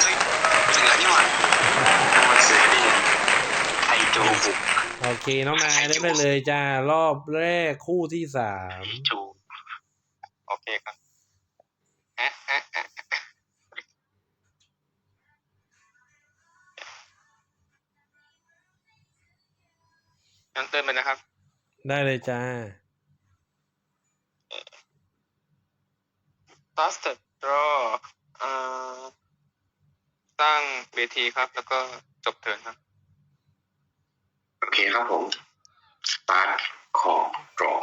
เฮ้ยเสือนี่หว่ามันเสือนี่ไทโจบุกโอเค น้องนายได้ไปเลยจ้ารอบแรกคู่ที่สามไทโจโอเคครับแอะแอะแอะงั้นเติมไปนะครับ ได้เลยจ้า Started draw อ่า สร้างเวทีครับ แล้วก็จบเทิร์นครับ โอเคครับผมสตาร์ทของรอ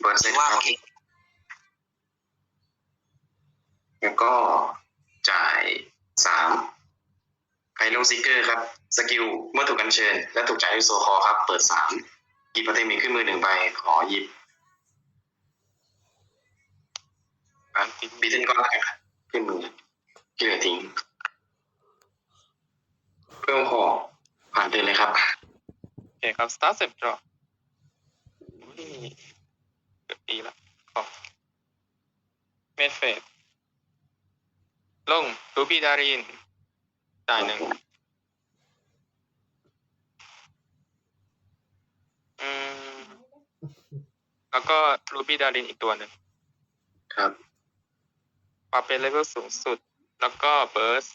เบิร์ดเซตครับแล้วก็จ่ายสามไคโลซิกเกอร์ครับ สกิลเมื่อถูกกันเชิญ และถูกจ่ายด้วยโซคอครับ เปิดสามหยิบพัตเตอร์มีขึ้นมือหนึ่งใบ ขอหยิบอะบีเทนก็แล้วกันครับ ขึ้นมือที่เหลือทิ้ง เพิ่มขอผ่านเดินเลยครับโอเคครับ start set draw อุ้ยเกือบดีละขอเมดเฟดลงรูบี้ดารินจ่ายหนึ่งอืมแล้วก็รูบี้ดารินอีกตัวหนึ่งครับ ปรับเป็นเลเวลสูงสุด แล้วก็เบิร์ส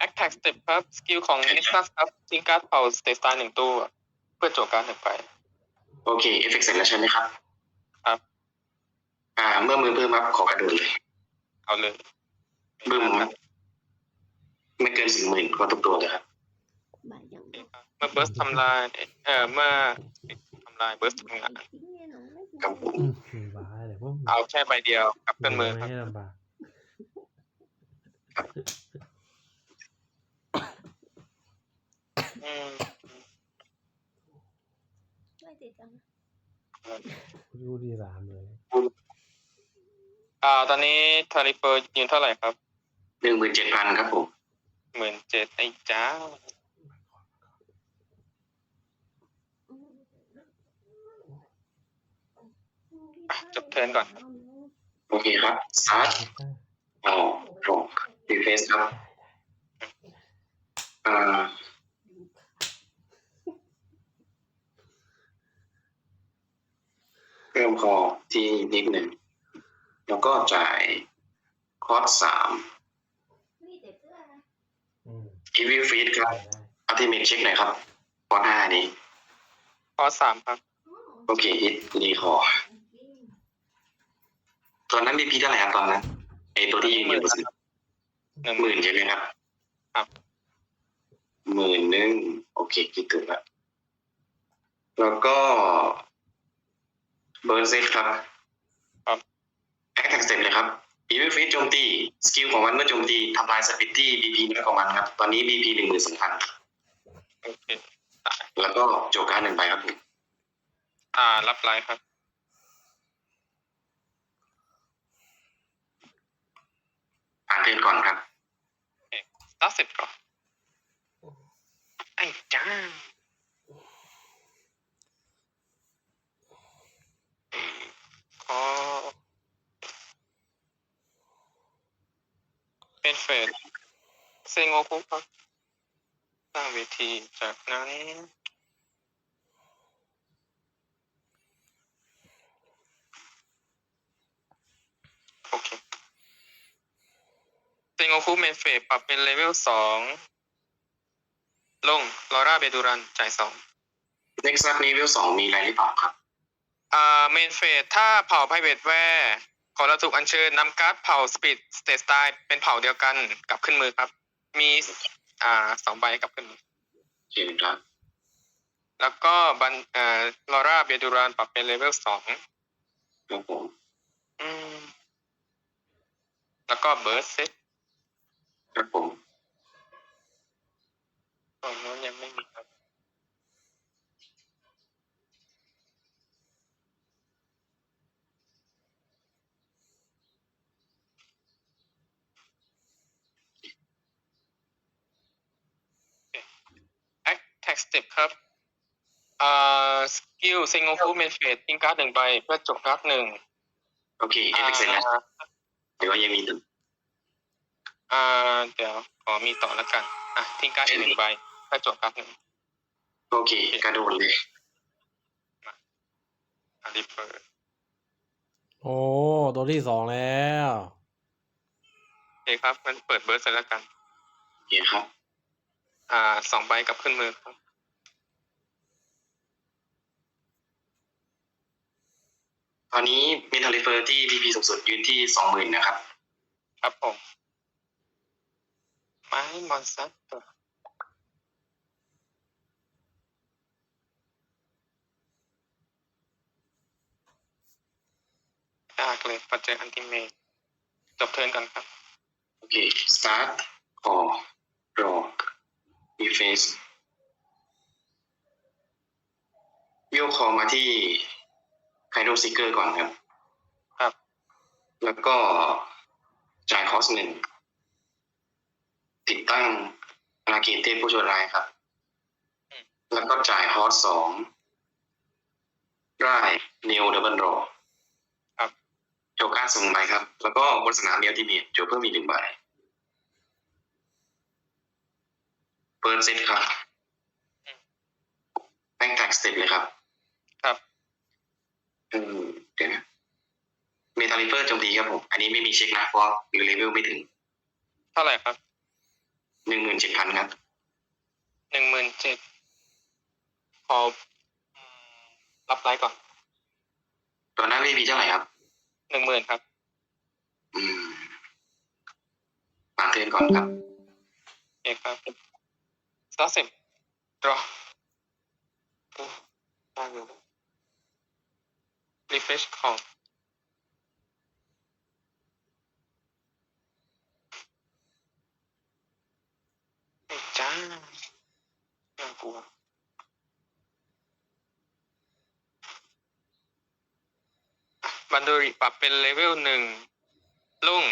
แอคแท็กสเต็ปครับ สกิลของ n e x u s ครับทิ้งการ์ดเป่าสเตตาหนึ่งตัว เพื่อโจทย์การ์ดหนึ่งไป โอเค เอฟเฟกต์เสร็จแล้วใช่ไหมครับ ครับ อ่า เมื่อมือเพิ่มครับขอกระโดดเลย เอาเลยบึ้มไม่เกินสี่หมื่นก็ทุกตัวเลยครับเมื่อเบิร์สทำลาย เอ่อเมื่อทำลายเบิร์สทำงานครับผมอืมมีบ้าเลยพวกเอาแค่ใบเดียวกับเครื่องมือครับ ไม่ให้ลำบากอืมไม่ติดจังรู้ดีสามเลยอ่า ตอนนี้ทาริเฟอร์ยืนเท่าไหร่ครับหนึ่งหมื่นเจ็ดพันครับผมหมื่นเจ็ดไอ้จ้า อะจบเทิร์นก่อนครับโอเคครับสตาร์ทเอาลงดีเฟสครับอ่าเพิ่มคอที่นิดหนึ่ง แล้วก็จ่ายคอร์สสามอืมอีวิลฟีดครับได้ได้อัลติเมทเช็คหน่อยครับคอร์สห้านี้ข้อสามครับ โอเคฮิตรีคอร์ ตอนนั้นบีพีเท่าไหร่ครับตอนนั้นไอตัวที่ยืนอยู่บนหนึ่งหมื่นใช่ไหมครับ ครับหมื่นหนึ่งโอเคคิดถูกแล้วแล้วก็เบิร์นเซตครับ ครับแอคแท็กสเต็ปเลยครับอีวิฟิตโจมตีสกิลของมันเมื่อโจมตีทำลายสปิตที่บีพีน้อยของมันครับ ตอนนี้บีพีหนึ่งหมื่นสองพันโอเคแล้วก็โจการดหนึ่งใบครับผมอ่า รับไลน์ครับ อ่านเทินก่อนครับตัดเสร็จก่อนไอ้จ้าขอเป็นเฟสเซงโงคุครับสร้างเวทีจากนั้น โอเค เซงโงคุเมนเฟสปรับเป็นเลเวลสองลงลอร่าเบดูรันจ่ายสองเน็กซัสนี้เวลสองมีอะไรหรือเปล่าครับอ่าเมนเฟสถ้าเผ่าไพเวทแวร์ขอเราถูกอัญเชิญนำการ์ดเผ่าสปีดสเตตสไตล์เป็นเผ่าเดียวกันกลับขึ้นมือครับ มีอ่าสองใบกลับขึ้นมือเชิญครับ แล้วก็บันอ่าลอร่าเบดูรันปรับเป็นเลเวลสองครับผมอืมแล้วก็เบิร์สเซต ครับผมตรงนู้นยังไม่มีครับแอคแท็กสเต็ปครับอ่าสกิลเซงโงคุเมนเฟสทิ้งการ์ดหนึ่งใบเพื่อจบการ์ดหนึ่งโอเคเอฟเฟกต์เสร็จแล้วหรือว่ายังมีต่อ อ่าเดี๋ยวขอมีต่อแล้วกัน อะทิ้งการ์ดอีกหนึ่งใบเพื่อจบการ์ดหนึ่งโอเคกระโดดเลยอะรีเปิดโอ้ตัวที่สองแล้วโอเคครับมันเปิดเบิร์ดเสร็จแล้วกัน โอเคครับ อ่าสองใบกลับขึ้นมือครับตอนนี้มีทาริเฟอร์ที่ PP สูงสุดยืนที่สองหมื่นนะครับ ครับผม ไม้มอนสเตอร์ยากเลยพอเจออันติเมตจบเทิร์นกันครับ โอเค start call draw reface วิวคอมาที่ไคโดซิกเกอร์ก่อนครับ ครับ แล้วก็จ่ายคอสหนึ่ง ติดตั้งอาณาเขตเทพผู้ชั่วร้ายครับ แล้วก็จ่ายฮอสสองได้นิวดับเบิลรอครับโจก้าส่งใบครับ แล้วก็บนสนามเดียวที่มีโจเพิ่มอีกหนึ่งใบเปิดเซตครับแป้งแท็กสเต็ปเลยครับ ครับอืมเดี๋ยวนะเมทัลลิเฟอร์โจมตีครับผม อันนี้ไม่มีเช็คนะเพราะเลเวลไม่ถึง เท่าไหร่ครับ หนึ่งหมื่นเจ็ดพันครับหนึ่งหมื่นเจ็ดขออืมรับไลฟ์ก่อน ตอนนั้นไม่มีเท่าไหร่ครับ หนึ่งหมื่นครับ อืมมาเตือนก่อนครับเอกครับสตาร์สิบรอได้อยู่รีเฟชของ ไอ้จ้าน่ากลัวบันโดริปรับเป็นเลเวลหนึ่งลุง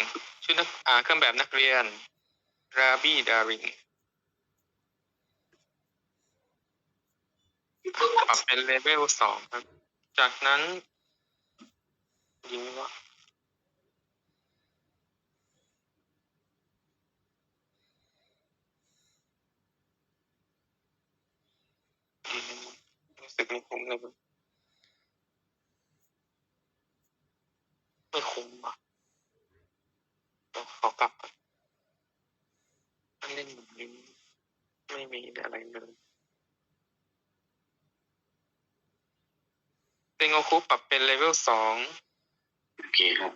ชุดนักอ่าเครื่องแบบนักเรียน ราบี้ดาริงปรับเป็นเลเวลสองครับ จากนั้นยิงวะ รู้สึกไม่คุ้มเลยเว้ยไม่คุ้มอะเดี๋ยวขอกลับก่อนอันเล่นแบบนี้ไม่มีอะไรเลยเซงโอคุปรับเป็นเลเวลสองโอเคครับ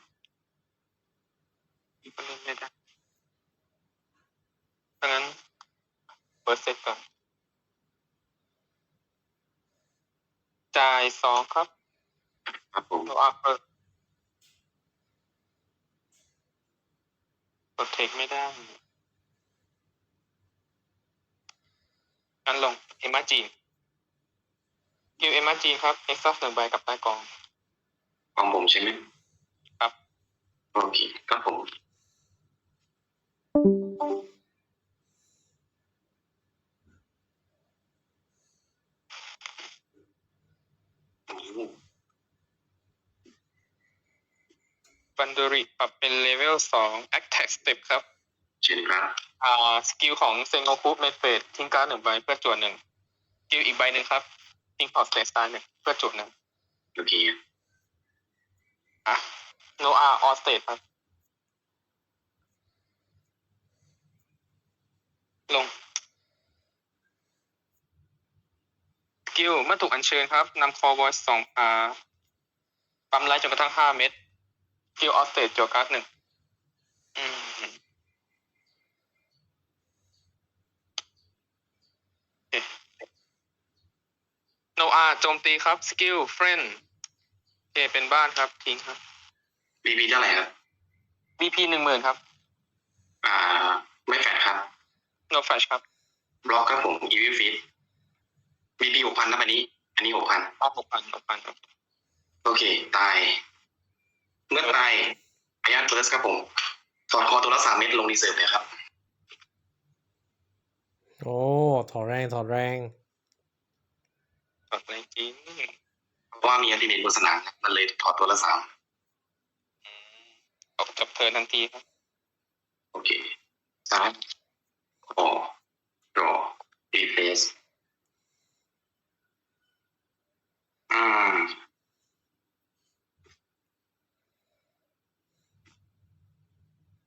ก็เล่นไม่ได้ดังนั้นเปิดเซตก่อน จ่ายสองครับครับผมโนอาเปิดกดเทคไม่ได้งั้นลงเอมาจีนกิวเอมาจีนครับเอ็กซ์หนึ่งใบกับใต้กอง ของผมใช่ไหมครับ โอเคครับผม บันโดริปรับเป็นเลเวลสอง Attack Step ครับเชิญครับอ่าสกิลของเซงโงคุเมเฟดทิ้งการ์ดหนึ่งใบเพื่อจวดหนึ่งสกิลอีกใบหนึ่งครับทิ้งพอร์ตสเตสตาร์หนึ่งเพื่อจวดหนึ่งโอเคอะโนอาออสเตทครับ ลงสกิลเมื่อถูกอัญเชิญครับนำคอวอยสองอ่าปั๊มไลท์จนกระทั่งห้าเม็ดส กิลออสเตทจวดการ์ดหนึ่งอืมโนอาโจมตีครับ สกิลเฟรนเคเป็นบ้านครับ ทิ้งครับบีบีเท่าไหร่ครับ VP หนึ่งหมื่นครับ อ่า ไม่แฟดครับ No Flash ครับบล็อกครับผมอีวิฟิตบีบีหกพันนะอันนี้ อันนี้หกพันเอาหกพันหกพันครับ โอเค ตาย เมื่อตายอายันเฟิร์สครับผมถอดคอตัวละสามเม็ดลงรีเซิร์ฟเลยครับ โอ้ถอดแรงถอดแรงกดแรงจริงเพราะว่ามีอัลติเมทบนสนามครับมันเลยถอดตัวละสามอืมออกจบเทิร์นทันทีครับ โอเคสามคอรอรีเพลสอืม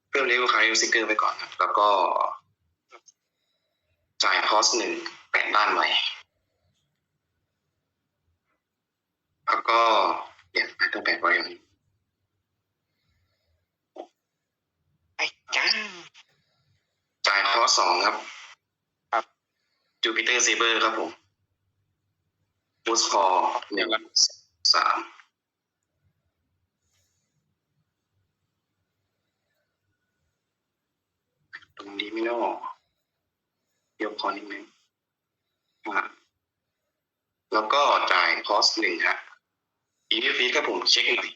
เพิ่มเลเวลคาริซิเกอร์ไปก่อนครับ แล้วก็ จ่ายคอสหนึ่งแปดด้านใหม่แล้วก็เดี๋ยวไม่ต้องแปดไว้อย่างนี้ไอ้จ้าจ่ายคอสสองครับ ครับจูปิเตอร์เซเบอร์ครับผมบูสคอร์หนึ่งสาม ตรงนี้ไม่นอกยกคอนิดนึงอะแล้วก็จ่ายคอสหนึ่งฮะอีพีฟีครับผมเช็คหน่อย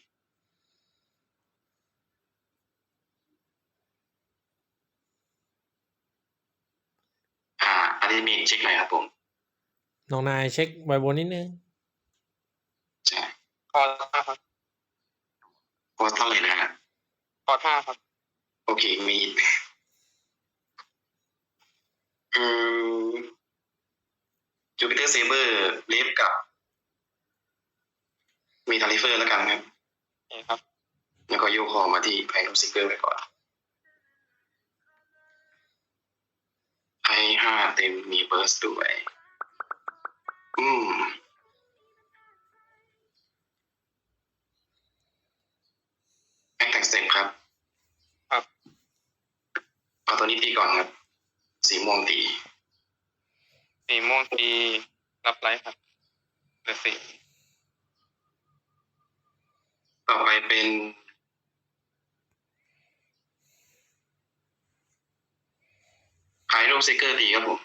อ่าอันนี้มีเช็คหน่อยครับผมน้องนายเช็คใบบนนิดนึงใช่คอร์ห้าครับคอสเท่าไหร่นะฮะคอร์ห้าครับ โอเคมี อืมจูปิเตอร์เซเบอร์เลฟกับ มีทาริเฟอร์แล้วกันครับนี่ครับ แล้วก็โยกคอมาที่ไพโรซิเกอร์ไปก่อนไอห้าเต็มมีเบิร์สด้วย อืมแอคแท็กสเต็ปครับ ครับ เอาตัวนี้ตีก่อนครับ สีม่วงตีสีม่วงตีรับไลท์ครับเหลือสี่ต่อไปเป็นไฮโรซิเกอร์ตีครับผม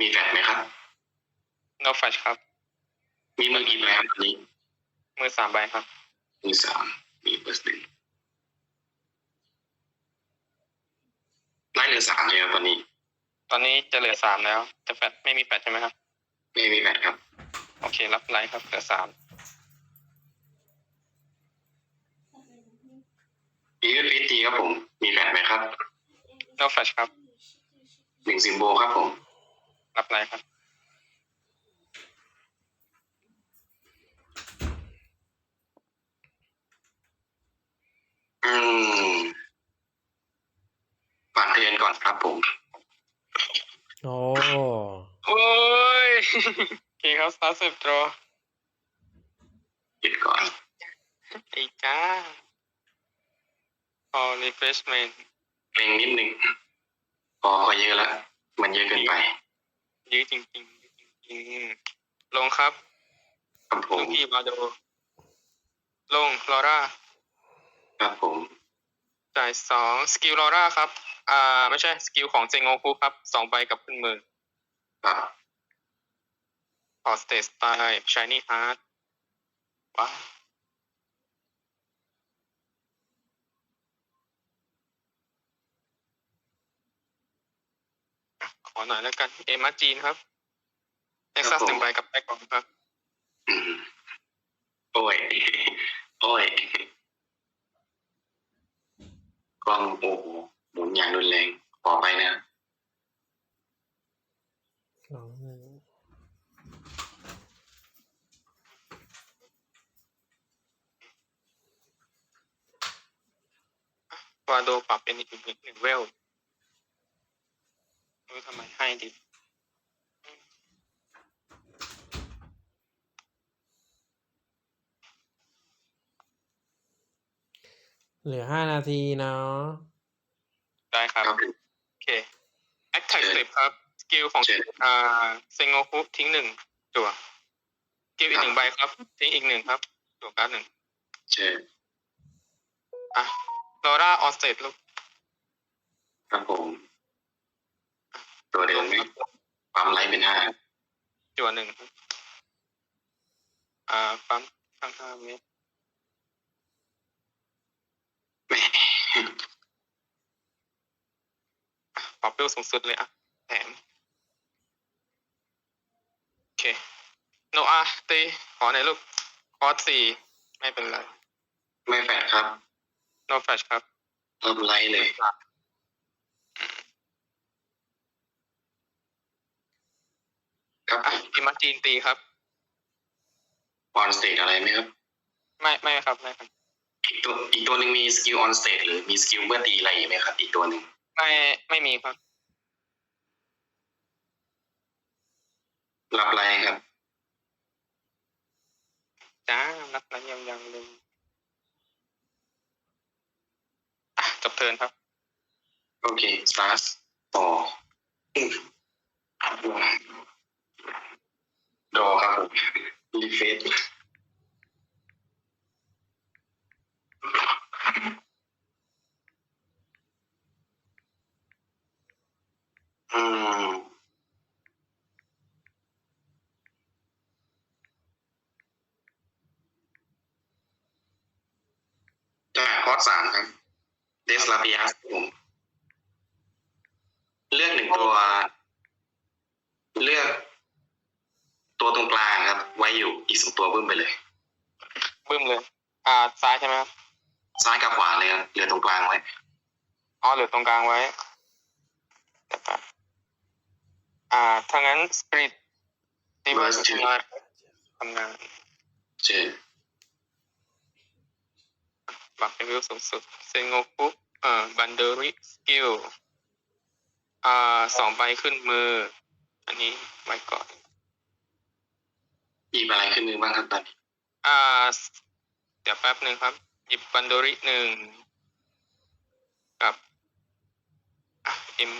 มีแฟลชไหมครับโนแฟชครับ มีมือกี่ใบครับตอนนี้มือสามใบครับมีสามมีเบอร์สหนึ่ง ไล่เหลือสามเลยครับตอนนี้ ตอนนี้จะเหลือสามแล้วจะแฟชไม่มีแฟชใช่ไหมครับ ไม่มีแฟลชครับ โอเครับไลท์ครับเหลือสามอีเวนฟิตีครับผม มีแฟลชไหมครับโนแฟชครับ หนึ่งซิมโบลครับผม รับไลท์ครับ อืมผ่านเทือน ก่อนครับผมโอ้โอ้ยโอเคครับสตาร์เซฟดรอหยุดก่อนไอ้จ้า All refreshment เกรงนิดนึงพอก็เยอะแล้วมันเยอะเกินไปยื้อจริงๆยื้อจริงๆลงครับครับผลูมกพี่บาโดลงลอร่าครับผม จ่ายสองสกิลลอร่าครับ อ่า ไม่ใช่สกิลของเจงโงคุครับสองใบกับขึ้นมือครับขอสเตสไตล์ชายนี่ฮาร์ดว้าวขอหน่อยแล้วกัน เอมาจีนครับเอ็กซัสหนึ่งใบกับแบ็กกองครับอืมโอ้ย โอ้ย กล้องโอ้โหหมุนอย่างรุนแรงขอไปนะสองหนึ่งวาโดปรับเป็นอีกหนึ่งหนึ่งเวลไม่รู้ทำไมให้ดิ เหลือห้านาทีเนาะได้ครับครับโอเค Attack Step ครับ สกิลของเชิญอ่าเซงโงคุทิ้งหนึ่งจั่วสกิลอีกหนึ่งใบครับ ทิ้งอีกหนึ่งครับจั่วการ์ดหนึ่งเชิญอะลอร่าออสเตดลูกครับผมตัวเดิมไหมความไลท์เป็นห้าจั่วหนึ่งครับอ่าปั๊มข้างห้าเมตร แหม่ ปรับเร็วสูงสุดเลยอะแถมโอเค โนอาตีขอหน่อยลูกคอร์สสี่ไม่เป็นไร ไม่แฟดครับโนแฟชครับเริ่มไล่เลยครับอะอิมาจีนตีครับออนสเตจอะไรไหมครับ ไม่ไม่ครับ ไม่ครับ อีกตัวอีกตัวหนึ่งมีสกิลออนสเตจหรือมีสกิลเมื่อตีอะไรไหมครับอีกตัวหนึ่งไม่ไม่มีครับรับไรครับจ้านับนั้นยังยังเลยอะจบเทิร์นครับ โอเคสตาร์ทต่อดอครับผมรีเฟซอืม อ่าคอร์สสามครับเดสลาปิอัสผม เลือกหนึ่งตัว เลือก ตัวตรงกลางครับ ไว้อยู่อีกสองตัวบึ้มไปเลย บึ้มเลย อ่าซ้ายใช่ไหมครับซ้ายกับขวาเลยครับเหลือตรงกลางไว้อ๋อเหลือตรงกลางไว้เดี๋ยวแป๊บอ่าถ้างั้นสปริตตีเบอร์ Burst ทำงานทำงาน เชิญ ปรับเป็นวิวสูงสุดเซงโงคุเอ่อบันเดอริสกิลอ่าสองใบขึ้นมือ อันนี้ไว้ก่อนหยิบอะไรขึ้นมือบ้างครับตอนนี้อ่าเดี๋ยวแป๊บหนึ่งครับ หยิบบันโดริหนึ่งกับอะเอ็ม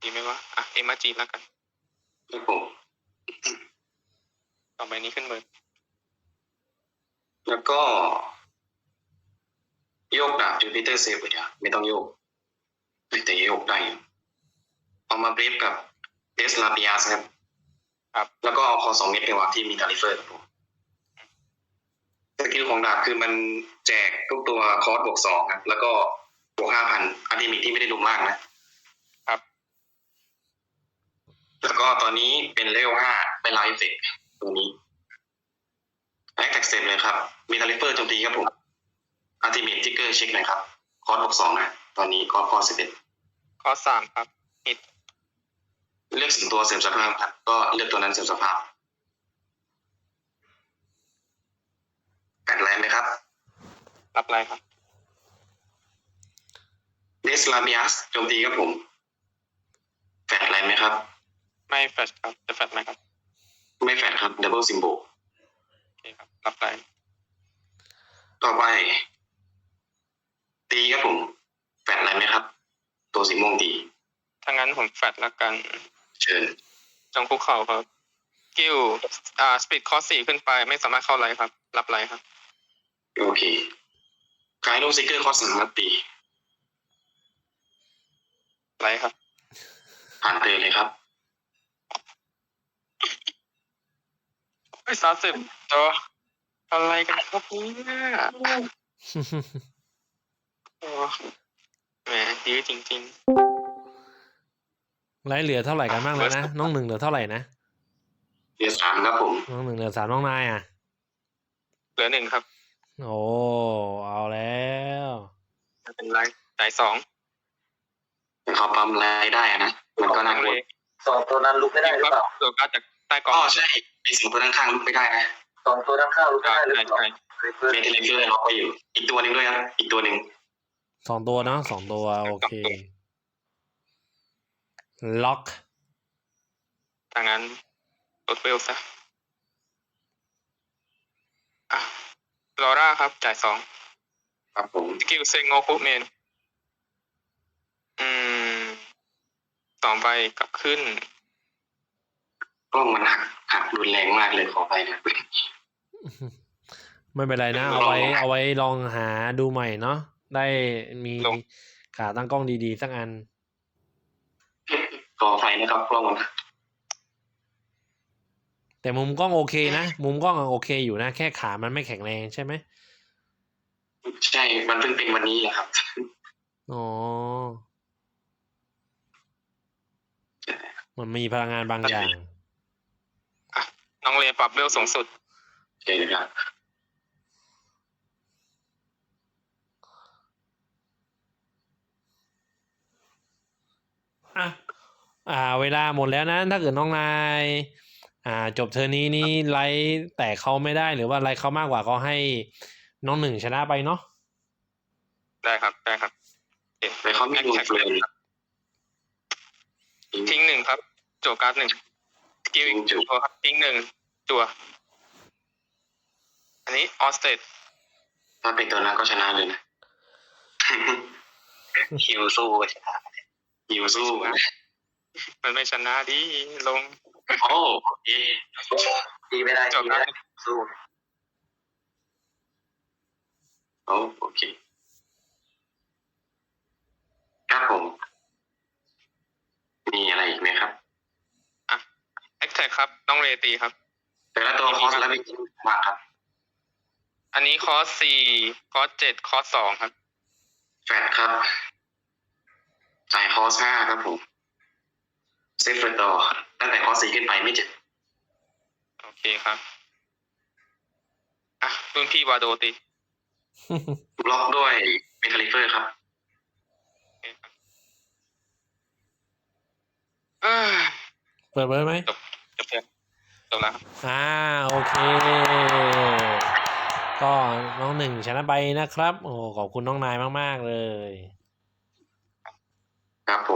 ดีไหมวะอะเอ็มอาจีแล้วกันครับผมต่อไปนี้ขึ้นมือ แล้วก็ โยกดาบจูปิเตอร์เซฟไปเดี๋ยวไม่ต้องโยกแต่โยกได้อยู่เอามาเบรฟกับเดสลาปิอัสครับ ครับ แล้วก็เอาคอสองเม็ดไปวางที่มีทาริเฟอร์ครับผมสกิลของดาบคือมันแจกทุกตัวคอร์สบวกสองครับ แล้วก็บวกห้าพันอันนี้มีที่ไม่ได้ลุมล่างนะครับ แล้วก็ตอนนี้เป็นเลเวลห้าเป็นไลฟ์เฟกตัวนี้ แอคแท็กเซปเลยครับ มีทาริเฟอร์โจมตีครับผมอัลติเมททิกเกอร์เช็คหน่อยครับ คอร์สบวกสองนะ ตอนนี้คอร์สคอร์สิบเอ็ดข้อสามครับฮิตเลือกสิงตัวเสริมสภาพครับ ก็เลือกตัวนั้นเสริมสภาพแปดไลน์ไหมครับ รับอะไรครับเดสลามิอัสโจมตีครับผม แฟดไลน์ไหมครับ ไม่แฟชครับ จะแฟชไหมครับ ไม่แฟดครับดับเบิลซิมโบโอเคครับรับอะไรต่อไป ตีครับผมแฟดไลน์ไหมครับ ตัวสีม่วงตีถ้างั้นผมแฟชแล้วกัน เชิญจงคุกเข่าครับ กิลอ่าสปีดคอร์สสี่ขึ้นไป ไม่สามารถเข้าไลน์ครับ รับไลน์ครับ โอเคกายโนซิกเกอร์คอสสามครับตีไลน์ครับผ่านเพลเลยครับ ไอ้สามสิบตัวอะไรกันครับเนี่ยโอ้แหมยื้อจริงไรเหลือเท่าไหร่กันบ้างแล้วนะ น้องหนึ่งเหลือเท่าไหร่นะ เดี๋ยวสามครับผมน้องหนึ่งเหลือสามน้องนายอะ ๆ เหลือหนึ่งครับโอ้เอาแล้ว ไม่เป็นไรจ่ายสองแต่เขาปั๊มรายได้อะนะ มันก็น่ากลัวสองตัวนั้นลุกไม่ได้หรือเปล่า ตัวการดจาก ใต้กอ๋อองใช่ไอสิ่งตัวข้างๆลุกไม่ได้นะสองตัวนั้นข้างลุกใช่ไม่ได้หรือใช่เปล่าใช่เพื่อนเมนเทเลเกอร์ล็อกไว้อยู่ อีกตัวหนึ่งด้วยครับ อีกตัวหนึ่งสองตัวเนาะสองตัว โอเค ล็อกถ้างั้นลดเวลซะอะลอร่าครับ จ่ายสองครับผมสกิลเซงโงคุเมน อืมสองใบกลับขึ้น กล้องมันหักหักรุนแรงมากเลยขอไปนะไม่เป็นไรนะ เอาไว้ เอาไว้ลองหาดูใหม่เนาะได้มีลงขาตั้งกล้องดีๆ สักอันขอไฟนะครับกล้องมันหักแต่มุมกล้องโอเคนะ มุมกล้องอะโอเคอยู่นะ แค่ขามันไม่แข็งแรงใช่ไหมใช่ มันเพิ่งเป็นวันนี้แหละครับอ๋อมันมีพลังงานบางอย่าง น้องเลปรับเวลสูงสุดโอเคนะครับอะอ่า เวลาหมดแล้วนะ ถ้าเกิดน้องนาย อ่า จบเทอร์นนี้นี่ไลท์แต่เขาไม่ได้หรือว่าไลท์เขามากกว่าก็ให้น้องหนึ่งชนะไปเนาะได้ครับได้ครับโอเคแต่เขาไม่ดูเฟรนทิ้งหนึ่งครับจั่วการ์ดหนึ่งส กิลอีกจั่วครับทิ้งหนึ่งจั่วอันนี้ออสเตดถ้าเป็นตัวนั้นก็ชนะเลยนะคิวสู้ชนะยิวสู้นะมันไม่ชนะดิลง โอ้โอเคตีไม่ได้จั่วตีการ์ไม่ดได้สู้โอ้โอเคครับผมมีอะไรอีกไหมครับ แอคแท็กครับ น้องเรตีครับ แต่ละตัวคอสและวิกิมากครับอันนี้คอร์สสี่คอร์สเจ็ดคอร์สสองครับ แฟดครับ จ่ายคอสห้าครับผมเซฟเฟอร์ต่อตั้งแต่คอสสี่ขึ้นไปไม่เจ็บโอเคครับ อะรุ่นพี่วาโดตีบล็อกด้วยเมทัลลิเฟอร์ครับโอเคครับเอ้ย เปิดเบอร์ไหมจบจบแล้วจบแล้วครับอ่าโอเค ก็น้องหนึ่งชนะไปนะครับ โอ้ขอบคุณน้องนายมาก ๆ เลย ครับผม